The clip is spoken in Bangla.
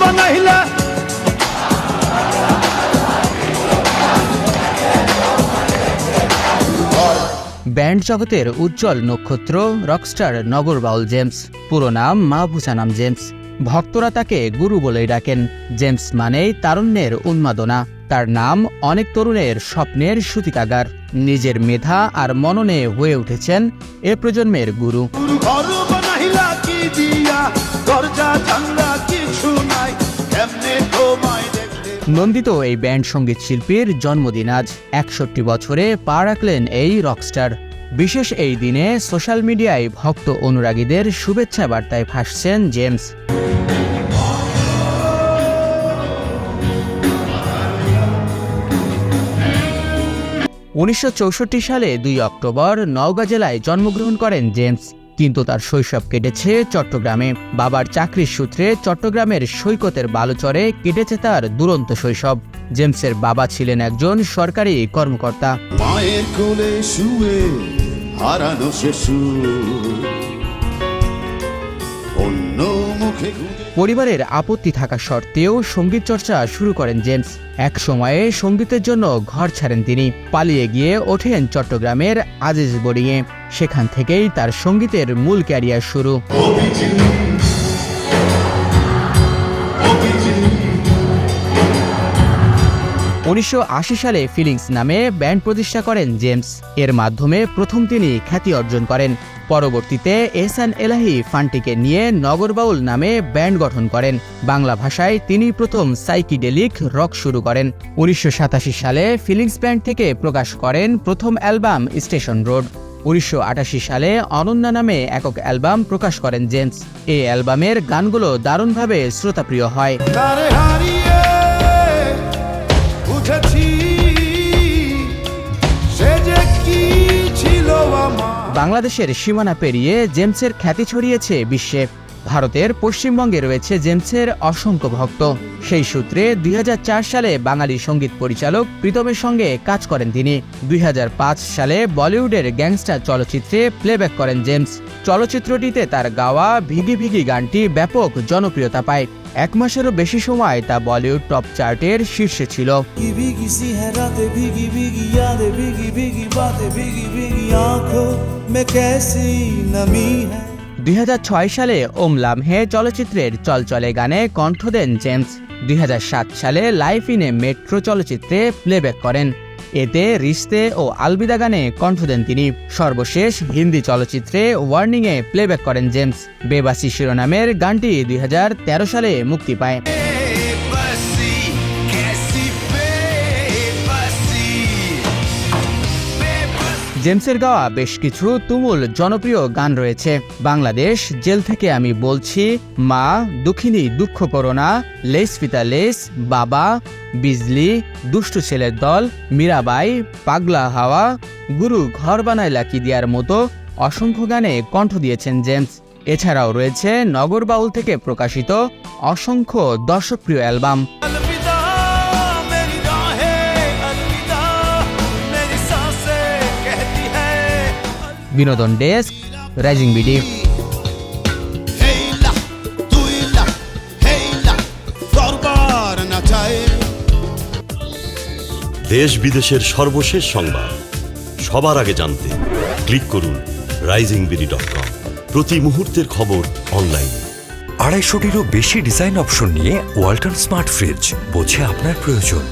বানাইলা। ব্যান্ড জগতের উজ্জ্বল নক্ষত্র রকস্টার নগর বাউল জেমস। পুরো নাম মাহবুসানাম জেমস। ভক্তরা তাকে গুরু বলেই ডাকেন। জেমস মানেই তারুণ্যের উন্মাদনা। তার নাম অনেক তরুণের স্বপ্নের সূতিকাগার। নিজের মেধা আর মননে হয়ে উঠেছেন এ প্রজন্মের গুরু। নন্দিত এই ব্যান্ড সংগীত শিল্পীর জন্মদিন আজ একষট্টি বছরে পা রাখলেন এই রকস্টার। বিশেষ এই দিনে সোশ্যাল মিডিয়ায় ভক্ত অনুরাগীদের শুভেচ্ছা বার্তায় ভাসছেন জেমস। উনিশশো চৌষট্টি সালে দুই অক্টোবর নওগাঁ জেলায় জন্মগ্রহণ করেন জেমস। কিন্তু তার শৈশব কেটেছে চট্টগ্রামে। বাবার চাকরির সূত্রে চট্টগ্রামের সৈকতের বালুচরে কেটেছে তার দুরন্ত শৈশব। জেমসের বাবা ছিলেন একজন সরকারি কর্মকর্তা। মায়ের কোলে শুয়ে হারানো। অন্য মুখে পরিবারের আপত্তি থাকা সত্ত্বেও সংগীত চর্চা শুরু করেন জেমস। এক সময়ে সঙ্গীতের জন্য ঘর ছাড়েন তিনি। পালিয়ে গিয়ে ওঠেন চট্টগ্রামের আজিজ বোর্ডিংয়ে সেখান থেকেই তার সঙ্গীতের মূল ক্যারিয়ার শুরু। উনিশশো আশি সালে ফিলিংস নামে ব্যান্ড প্রতিষ্ঠা করেন জেমস। এর মাধ্যমে প্রথম তিনি খ্যাতি অর্জন করেন। পরবর্তীতে এহসান এলাহি ফান্টিকে নিয়ে নগরবাউল নামে ব্যান্ড গঠন করেন। বাংলা ভাষায় তিনি প্রথম সাইকিডেলিক রক শুরু করেন। উনিশশো সাতাশি সালে ফিলিংস ব্যান্ড থেকে প্রকাশ করেন প্রথম অ্যালবাম স্টেশন রোড। উনিশশো আটাশি সালে অনন্যা নামে একক অ্যালবাম প্রকাশ করেন জেমস। এই অ্যালবামের গানগুলো দারুণভাবে শ্রোতাপ্রিয় হয়। বাংলাদেশের সীমানা পেরিয়ে জেমসের খ্যাতি ছড়িয়েছে বিশ্বে। ভারতের পশ্চিমবঙ্গে রয়েছে জেমসের অসংখ্য ভক্ত। সেই সূত্রে দুই হাজার চার সালে বাঙালি সংগীত পরিচালক প্রীতমের সঙ্গে কাজ করেন তিনি। দুই হাজার পাঁচ সালে বলিউডের গ্যাংস্টার চলচ্চিত্রে প্লেব্যাক করেন জেমস। চলচ্চিত্রটিতে তার গাওয়া ভিগি ভিগি গানটি ব্যাপক জনপ্রিয়তা পায়। এক মাসেরও বেশি সময় তা বলিউড টপ চার্টের শীর্ষে ছিল। দুই হাজার ছয় সালে ওম লামহে চলচ্চিত্রের চলচলে গানে কণ্ঠ দেন জেমস। দুই হাজার সাত সালে লাইফ ইনে মেট্রো চলচ্চিত্রে প্লেব্যাক করেন। এতে রিস্তে ও আলবিদা গানে কণ্ঠ দেন তিনি। সর্বশেষ হিন্দি চলচ্চিত্রে ওয়ার্নিংয়ে প্লেব্যাক করেন জেমস। বেবাসি শিরোনামের গানটি দুই হাজার তেরো সালে মুক্তি পায়। জেমসের গাওয়া বেশ কিছু তুমুল জনপ্রিয় গান রয়েছে। বাংলাদেশ, জেল থেকে আমি বলছি, মা, দুঃখিনী, দুঃখ করো না, লেস পিতা লেস, বাবা, বিজলি, দুষ্টু ছেলের দল, মীরাবাই, পাগলা হাওয়া, গুরু ঘর বানায় লাকি দিয়ার মতো অসংখ্য গানে কণ্ঠ দিয়েছেন জেমস। এছাড়াও রয়েছে নগর বাউল থেকে প্রকাশিত অসংখ্য দর্শকপ্রিয় অ্যালবাম। বিনোদন ডেস্ক রাইজিং বিডি দেশ বিদেশের সর্বশেষ সংবাদ। সবার আগে জানতে ক্লিক করুন রাইজিং বিডি ডট কম প্রতি মুহূর্তের খবর অনলাইনে আড়াইশোটিরও বেশি ডিজাইন অপশন নিয়ে ওয়াল্টন স্মার্ট ফ্রিজ বোঝে আপনার প্রয়োজন।